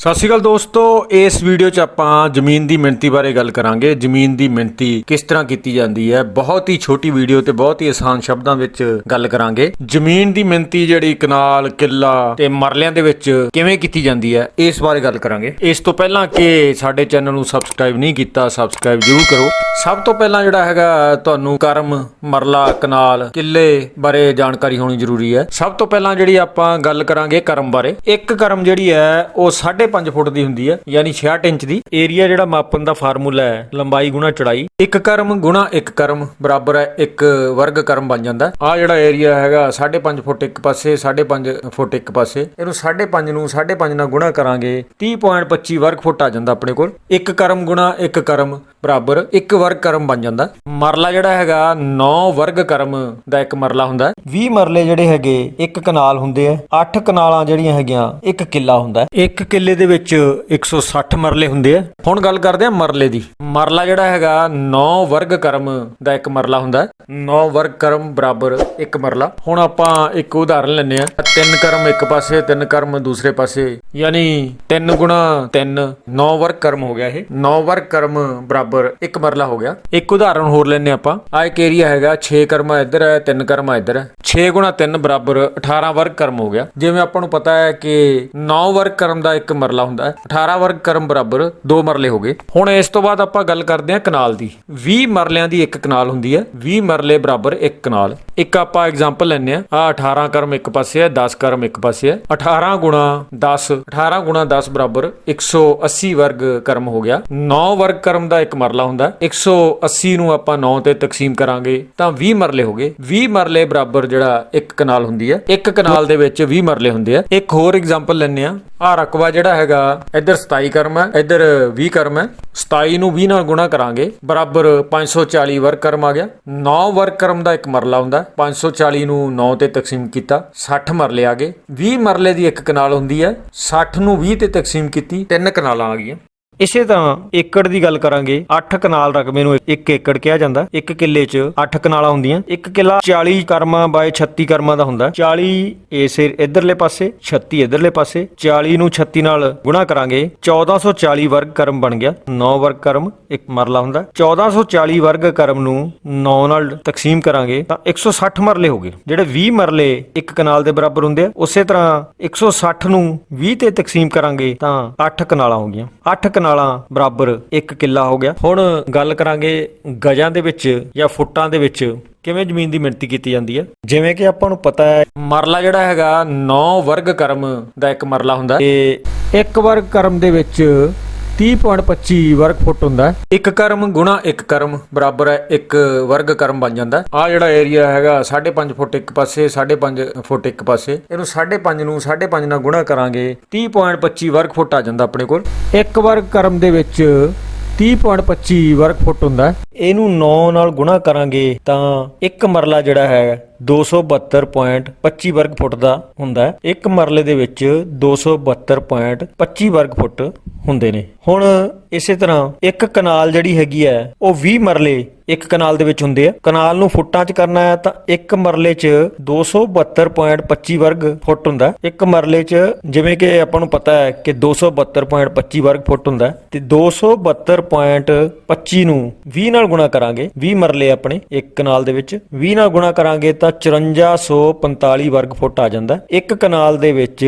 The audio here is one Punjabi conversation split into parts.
ਸਤਿ ਸ਼੍ਰੀ ਅਕਾਲ ਦੋਸਤੋ, ਇਸ ਵੀਡੀਓ 'ਚ ਆਪਾਂ ਜ਼ਮੀਨ ਦੀ ਮਿਣਤੀ ਬਾਰੇ ਗੱਲ ਕਰਾਂਗੇ। ਜ਼ਮੀਨ ਦੀ ਮਿਣਤੀ ਕਿਸ ਤਰ੍ਹਾਂ ਕੀਤੀ ਜਾਂਦੀ ਹੈ? ਬਹੁਤ ਹੀ ਛੋਟੀ ਵੀਡੀਓ ਤੇ ਬਹੁਤ ਹੀ ਆਸਾਨ ਸ਼ਬਦਾਂ ਵਿੱਚ ਗੱਲ ਕਰਾਂਗੇ। ਜ਼ਮੀਨ ਦੀ ਮਿਣਤੀ ਜਿਹੜੀ ਕਨਾਲ, ਕਿੱਲਾ ਤੇ ਮਰਲਿਆਂ ਦੇ ਵਿੱਚ ਕਿਵੇਂ ਕੀਤੀ ਜਾਂਦੀ ਹੈ, ਇਸ ਬਾਰੇ ਗੱਲ ਕਰਾਂਗੇ। ਇਸ ਤੋਂ ਪਹਿਲਾਂ ਕਿ ਸਾਡੇ ਚੈਨਲ ਨੂੰ ਸਬਸਕ੍ਰਾਈਬ ਨਹੀਂ ਕੀਤਾ, ਸਬਸਕ੍ਰਾਈਬ ਜ਼ਰੂਰ ਕਰੋ। ਸਭ ਤੋਂ ਪਹਿਲਾਂ ਜਿਹੜਾ ਹੈਗਾ, ਤੁਹਾਨੂੰ ਕਰਮ, ਮਰਲਾ, ਕਨਾਲ, ਕਿੱਲੇ ਬਾਰੇ ਜਾਣਕਾਰੀ ਹੋਣੀ ਜ਼ਰੂਰੀ ਹੈ। ਸਭ ਤੋਂ ਪਹਿਲਾਂ ਜਿਹੜੀ ਆਪਾਂ ਗੱਲ ਕਰਾਂਗੇ ਕਰਮ ਬਾਰੇ। ਇੱਕ ਕਰਮ ਜਿਹੜੀ ਹੈ, ਉਹ ਸਾਡੇ 5.5 ਫੁੱਟ ਦੀ ਹੁੰਦੀ ਹੈ ਯਾਨੀ 66 ਇੰਚ ਦੀ। ਏਰੀਆ ਜਿਹੜਾ ਮਾਪਣ ਦਾ ਫਾਰਮੂਲਾ ਹੈ, ਲੰਬਾਈ ਗੁਣਾ ਚੌੜਾਈ। ਇੱਕ ਕਰਮ ਗੁਣਾ ਇੱਕ ਕਰਮ, ਬਰਾਬਰ ਹੈ, ਇੱਕ ਵਰਗ ਕਰਮ ਬਣ ਜਾਂਦਾ। ਆ ਜਿਹੜਾ ਏਰੀਆ ਹੈਗਾ 5.5 ਫੁੱਟ ਇੱਕ ਪਾਸੇ 5.5 ਫੁੱਟ ਇੱਕ ਪਾਸੇ। ਇਹਨੂੰ 5.5 ਨੂੰ 5.5 ਨਾਲ ਗੁਣਾ ਕਰਾਂਗੇ 30.25 ਵਰਗ ਫੁੱਟ ਆ ਜਾਂਦਾ ਆਪਣੇ ਕੋਲ। ਇੱਕ ਕਰਮ ਗੁਣਾ ਇੱਕ ਕਰਮ ਬਰਾਬਰ ਇੱਕ ਵਰਗ ਕਰਮ ਬਣ ਜਾਂਦਾ। ਮਰਲਾ ਜਿਹੜਾ ਹੈਗਾ 9 ਵਰਗ ਕਰਮ ਦਾ ਇੱਕ ਮਰਲਾ ਹੁੰਦਾ ਹੈ। 20 ਮਰਲੇ ਜਿਹੜੇ ਹੈਗੇ ਇੱਕ ਕਨਾਲ ਹੁੰਦੇ ਆ। 8 ਕਨਾਲਾਂ ਜਿਹੜੀਆਂ ਹੈਗੀਆਂ ਇੱਕ ਕਿੱਲਾ ਹੁੰਦਾ। ਇੱਕ ਕਿੱਲੇ ਦੇ ਵਿੱਚ 160 ਮਰਲੇ ਹੁੰਦੇ ਆ। ਹੁਣ ਗੱਲ ਕਰਦੇ ਆ ਮਰਲੇ ਦੀ। ਮਰਲਾ ਜਿਹੜਾ ਹੈਗਾ 9 ਵਰਗ ਕਰਮ ਦਾ ਇੱਕ ਮਰਲਾ ਹੁੰਦਾ ਹੈ। 9 ਵਰਗ ਕਰਮ ਬਰਾਬਰ ਇੱਕ ਮਰਲਾ। ਹੁਣ ਆਪਾਂ ਇੱਕ ਉਦਾਹਰਨ ਲੈਂਦੇ ਆ ਤਿੰਨ ਕਰਮ ਇੱਕ ਪਾਸੇ ਤਿੰਨ ਕਰਮ ਦੂਸਰੇ ਪਾਸੇ। ਯਾਨੀ 3 ਗੁਣਾ 3 9 ਵਰਗ ਕਰਮ ਹੋ ਗਿਆ ਇਹ। 9 ਵਰਗ ਕਰਮ ਬਰਾਬਰ ਇੱਕ ਮਰਲਾ ਹੋ ਗਿਆ। ਇੱਕ ਉਦਾਹਰਨ ਹੋਰ ਲੈਂਦੇ ਆਪਾਂ। ਆ ਇੱਕ ਏਰੀਆ ਹੈਗਾ 6 ਕਰਮਾ ਇੱਧਰ ਹੈ 3 ਕਰਮਾ ਇੱਧਰ ਹੈ। 6 3 ਬਰਾਬਰ 18 ਵਰਗ ਕਰਮ ਹੋ ਗਿਆ। ਜਿਵੇਂ ਆਪਾਂ ਨੂੰ ਪਤਾ ਹੈ ਕਿ 9 ਵਰਗ ਕਰਮ ਦਾ ਇੱਕ ਮਰਲਾ ਹੁੰਦਾ ਹੈ। 18 ਵਰਗ ਕਰਮ ਬਰਾਬਰ 2 ਮਰਲੇ ਹੋ ਗਏ। ਹੁਣ ਇਸ ਤੋਂ ਬਾਅਦ ਆਪਾਂ ਗੱਲ ਕਰਦੇ ਹਾਂ ਕਨਾਲ ਦੀ। 20 ਮਰਲਿਆਂ ਦੀ ਇੱਕ ਕਨਾਲ ਹੁੰਦੀ ਹੈ। 20 ਮਰਲੇ ਬਰਾਬਰ ਇੱਕ ਕਨਾਲ। ਇੱਕ ਆਪਾਂ ਐਗਜ਼ਾਮਪਲ ਲੈਂਦੇ ਆ ਆ 18 ਕਰਮ ਇੱਕ ਪਾਸੇ ਹੈ 10 ਕਰਮ ਇੱਕ ਪਾਸੇ ਹੈ। 18 ਗੁਣਾ 10 18 ਗੁਣਾ 10 ਬਰਾਬਰ 180 ਵਰਗ ਕਰਮ ਹੋ ਗਿਆ। 9 ਵਰਗ ਕਰਮ ਦਾ ਇੱਕ ਮਰਲਾ ਹੁੰਦਾ ਹੈ। 180 ਨੂੰ ਆਪਾਂ 9 ਤੇ ਤਕਸੀਮ ਕਰਾਂਗੇ ਤਾਂ 20 ਮਰਲੇ ਹੋ ਗਏ। 20 ਮਰਲੇ ਬਰਾਬਰ ਜਿਹੜਾ ਇੱਕ ਕਨਾਲ ਹੁੰਦੀ ਹੈ। ਇੱਕ ਕਨਾਲ ਦੇ ਵਿੱਚ 20 ਮਰਲੇ ਹੁੰਦੇ ਆ। ਇੱਕ ਹੋਰ ਐਗਜ਼ਾਮਪਲ ਲੈਂਦੇ ਆ ਆ ਰਕਬਾ ਜਿਹੜਾ ਹੈਗਾ, ਇੱਧਰ 27 ਕਰਮ ਹੈ, ਇੱਧਰ 20 ਕਰਮ ਹੈ। 27 ਨੂੰ 20 ਨਾਲ ਗੁਣਾ ਕਰਾਂਗੇ, ਬਰਾਬਰ 540 ਵਰਗ ਕਰਮ ਆ ਗਿਆ 9 ਵਰਗ ਕਰਮ ਦਾ ਇੱਕ ਮਰਲਾ ਹੁੰਦਾ ਹੈ। 540 ਨੂੰ 9 ਤੇ ਤਕਸੀਮ ਕੀਤਾ 60 ਮਰਲੇ ਆ ਗਏ 20 ਮਰਲੇ ਦੀ ਇੱਕ ਕਨਾਲ ਹੁੰਦੀ ਹੈ 60 ਨੂੰ 20 ਤੇ ਤਕਸੀਮ ਕੀਤੀ, ਤਿੰਨ ਕਨਾਲਾਂ ਆ ਗਈਆਂ ਇਸੇ ਤਰ੍ਹਾਂ ਏਕੜ ਦੀ ਗੱਲ ਕਰਾਂਗੇ 8 ਕਨਾਲ ਰਕਬੇ ਨੂੰ 1 ਏਕੜ ਕਿਹਾ ਜਾਂਦਾ। ਇੱਕ ਕਿੱਲੇ 'ਚ 8 ਕਨਾਲਾਂ ਹੁੰਦੀਆਂ। ਇੱਕ ਕਿੱਲਾ 40 ਕਰਮਾਂ ਬਾਏ 36 ਕਰਮਾਂ ਦਾ ਹੁੰਦਾ। 40 ਇਸ ਇਧਰਲੇ ਪਾਸੇ 36 ਇਧਰਲੇ ਪਾਸੇ 40 ਨੂੰ 36 ਨਾਲ ਗੁਣਾ ਕਰਾਂਗੇ। 1440 ਵਰਗ ਕਰਮ ਬਣ ਗਿਆ। 9 ਵਰਗ ਕਰਮ, ਇੱਕ ਮਰਲਾ ਹੁੰਦਾ। 1440 ਵਰਗ ਕਰਮ ਨੂੰ 9 ਨਾਲ ਤਕਸੀਮ ਕਰਾਂਗੇ ਤਾਂ 160 ਮਰਲੇ ਹੋ ਗਏ। ਜਿਹੜੇ 20 ਮਰਲੇ ਇੱਕ ਕਨਾਲ ਦੇ ਬਰਾਬਰ ਹੁੰਦੇ ਆ, ਉਸੇ ਤਰ੍ਹਾਂ 160 ਨੂੰ 20 ਤੇ ਤਕਸੀਮ ਕਰਾਂਗੇ ਤਾਂ 8 ਕਨਾਲਾਂ ਹੋ ਗਈਆਂ। 8 ਕਨਾਲ ਬਰਾਬਰ ਇੱਕ ਕਿੱਲਾ ਹੋ ਗਿਆ। ਹੁਣ ਗੱਲ ਕਰਾਂਗੇ ਗਜਾਂ ਦੇ ਵਿੱਚ ਜਾਂ ਫੁੱਟਾਂ ਦੇ ਵਿੱਚ ਕਿਵੇਂ ਜ਼ਮੀਨ ਦੀ ਮਿਣਤੀ ਕੀਤੀ ਜਾਂਦੀ ਹੈ। ਜਿਵੇਂ ਕਿ ਆਪਾਂ ਨੂੰ ਪਤਾ ਹੈ, ਮਰਲਾ ਜਿਹੜਾ ਹੈਗਾ 9 ਵਰਗ ਕਰਮ ਦਾ ਇੱਕ ਮਰਲਾ ਹੁੰਦਾ ਤੇ ਇੱਕ ਵਰਗ ਕਰਮ ਦੇ ਵਿੱਚ 30.25 ਵਰਗ ਫੁੱਟ ਹੁੰਦਾ ਹੈ। ਇੱਕ ਕਰਮ ਗੁਣਾ ਇੱਕ ਕਰਮ ਬਰਾਬਰ ਹੈ ਇੱਕ ਵਰਗ ਕਰਮ ਬਣ ਜਾਂਦਾ ਆ ਜਿਹੜਾ ਏਰੀਆ ਹੈਗਾ 5.5 ਫੁੱਟ ਇੱਕ ਪਾਸੇ 5.5 ਫੁੱਟ ਇੱਕ ਪਾਸੇ ਇਹਨੂੰ 5.5 ਨੂੰ 5.5 ਨਾਲ ਗੁਣਾ ਕਰਾਂਗੇ 30.25 ਵਰਗ ਫੁੱਟ ਆ ਜਾਂਦਾ ਆਪਣੇ ਕੋਲ ਇੱਕ ਵਰਗ ਕਰਮ ਦੇ ਵਿੱਚ 30.25 ਵਰਗ ਫੁੱਟ ਹੁੰਦਾ। ਇਹਨੂੰ 9 ਨਾਲ ਗੁਣਾ ਕਰਾਂਗੇ ਤਾਂ ਇੱਕ ਮਰਲਾ ਜਿਹੜਾ ਹੈ 272.25 ਵਰਗ ਫੁੱਟ ਦਾ ਹੁੰਦਾ ਹੈ। ਇੱਕ ਮਰਲੇ ਦੇ ਵਿੱਚ 272.25 ਵਰਗ ਫੁੱਟ ਹੁੰਦੇ ਨੇ। ਹੁਣ ਇਸੇ ਤਰ੍ਹਾਂ ਇੱਕ ਕਨਾਲ ਜਿਹੜੀ ਹੈਗੀ ਹੈ, ਉਹ 20 ਮਰਲੇ ਇੱਕ ਕਨਾਲ ਦੇ ਵਿੱਚ ਹੁੰਦੇ ਆ। ਕਨਾਲ ਨੂੰ ਫੁੱਟਾਂ 'ਚ ਕਰਨਾ ਹੈ ਤਾਂ ਇੱਕ ਮਰਲੇ 'ਚ 272.25 ਵਰਗ ਫੁੱਟ ਹੁੰਦਾ ਇੱਕ ਮਰਲੇ 'ਚ ਜਿਵੇਂ ਕਿ ਆਪਾਂ ਨੂੰ ਪਤਾ ਹੈ ਕਿ 272.25 ਵਰਗ ਫੁੱਟ ਹੁੰਦਾ ਹੈ ਤੇ 272.25 ਨੂੰ 20 ਨਾਲ ਗੁਣਾ ਕਰਾਂਗੇ। 20 ਮਰਲੇ ਆਪਣੇ ਇੱਕ ਕਨਾਲ ਦੇ ਵਿੱਚ। 20 ਨਾਲ ਗੁਣਾ ਕਰਾਂਗੇ ਤਾਂ 5445 ਵਰਗ ਫੁੱਟ ਆ ਜਾਂਦਾ ਇੱਕ ਕਨਾਲ ਦੇ ਵਿੱਚ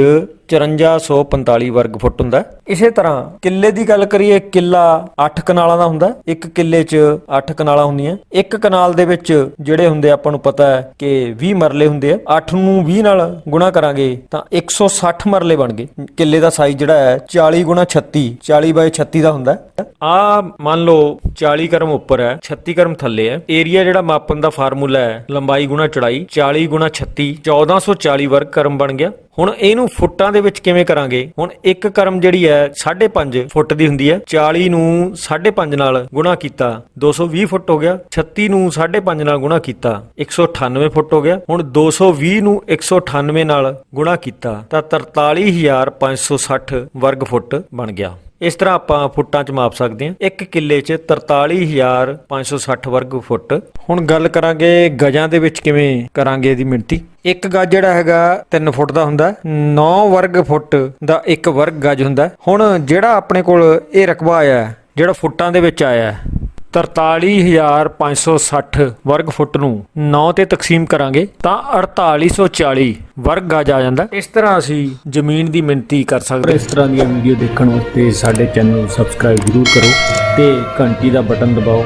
5445 ਵਰਗ ਫੁੱਟ ਹੁੰਦਾ। ਇਸੇ ਤਰ੍ਹਾਂ ਕਿੱਲੇ ਦੀ ਗੱਲ ਕਰੀਏ, ਕਿੱਲਾ 8 ਕਨਾਲਾਂ ਦਾ ਹੁੰਦਾ। ਇੱਕ ਕਿੱਲੇ 'ਚ 8 ਕਨਾਲਾਂ ਹੁੰਦੀਆਂ। ਇੱਕ ਕਨਾਲ ਦੇ ਵਿੱਚ ਜਿਹੜੇ ਹੁੰਦੇ, ਆਪਾਂ ਨੂੰ ਪਤਾ ਹੈ ਕਿ 20 ਮਰਲੇ ਹੁੰਦੇ ਆ। 8 ਨੂੰ 20 ਨਾਲ ਗੁਣਾ ਕਰਾਂਗੇ ਤਾਂ 160 ਮਰਲੇ ਬਣ ਗਏ। ਕਿੱਲੇ ਦਾ ਸਾਈਜ਼ ਜਿਹੜਾ ਹੈ 40 ਗੁਣਾ 36 40 ਬਾਈ 36 ਦਾ ਹੁੰਦਾ। ਆ ਮੰਨ ਲਓ 40 ਕਰਮ ਉੱਪਰ ਹੈ 36 ਕਰਮ ਥੱਲੇ ਹੈ। ਏਰੀਆ ਜਿਹੜਾ ਮਾਪਣ ਦਾ ਫਾਰਮੂਲਾ ਹੈ, ਲੰਬਾਈ ਗੁਣਾ ਚੜਾਈ 40 ਗੁਣਾ 36 1440 ਵਰਗ ਕਰਮ ਬਣ ਗਿਆ। ਹੁਣ ਇਹਨੂੰ ਫੁੱਟਾਂ ਦੇ ਵਿੱਚ ਕਿਵੇਂ ਕਰਾਂਗੇ? ਹੁਣ ਇੱਕ ਕਰਮ ਜਿਹੜੀ ਹੈ 5.5 ਫੁੱਟ ਦੀ ਹੁੰਦੀ ਹੈ। 40 ਨੂੰ 5.5 ਨਾਲ ਗੁਣਾ ਕੀਤਾ। 220 ਫੁੱਟ ਹੋ ਗਿਆ। 36 ਨੂੰ 5.5 ਨਾਲ ਗੁਣਾ ਕੀਤਾ। 198 ਫੁੱਟ ਹੋ ਗਿਆ। ਹੁਣ 220 ਨੂੰ 198 ਨਾਲ ਗੁਣਾ ਕੀਤਾ। ਤਾਂ 43560 ਵਰਗ ਫੁੱਟ ਬਣ ਗਿਆ। ਇਸ ਤਰ੍ਹਾਂ ਆਪਾਂ ਫੁੱਟਾਂ 'ਚ ਮਾਪ ਸਕਦੇ ਹਾਂ। ਇੱਕ ਕਿੱਲੇ 'ਚ 43560 ਵਰਗ ਫੁੱਟ। ਹੁਣ ਗੱਲ ਕਰਾਂਗੇ ਗਜਾਂ ਦੇ ਵਿੱਚ ਕਿਵੇਂ ਕਰਾਂਗੇ ਇਹਦੀ ਮਿਣਤੀ। ਇੱਕ ਗਜ ਜਿਹੜਾ ਹੈਗਾ 3 ਫੁੱਟ ਦਾ ਹੁੰਦਾ 9 ਵਰਗ ਫੁੱਟ ਦਾ ਇੱਕ ਵਰਗ ਗਜ ਹੁੰਦਾ ਹੁਣ ਜਿਹੜਾ ਆਪਣੇ ਕੋਲ ਇਹ ਰਕਬਾ ਆਇਆ ਜਿਹੜਾ ਫੁੱਟਾਂ ਦੇ ਵਿੱਚ ਆਇਆ 43560 ਵਰਗ ਫੁੱਟ ਨੂੰ 9 ਤੇ ਤਕਸੀਮ ਕਰਾਂਗੇ, ਤਾਂ 4840 ਵਰਗ ਗਜ ਆ ਜਾਂਦਾ। ਇਸ ਤਰ੍ਹਾਂ ਅਸੀਂ ਜ਼ਮੀਨ ਦੀ ਮਿਣਤੀ ਕਰ ਸਕਦੇ ਇਸ ਤਰ੍ਹਾਂ ਦੀਆਂ ਵੀਡੀਓ ਦੇਖਣ ਵਾਸਤੇ ਸਾਡੇ ਚੈਨਲ ਨੂੰ ਸਬਸਕ੍ਰਾਈਬ ਜ਼ਰੂਰ ਕਰੋ ਤੇ ਘੰਟੀ ਦਾ ਬਟਨ ਦਬਾਓ।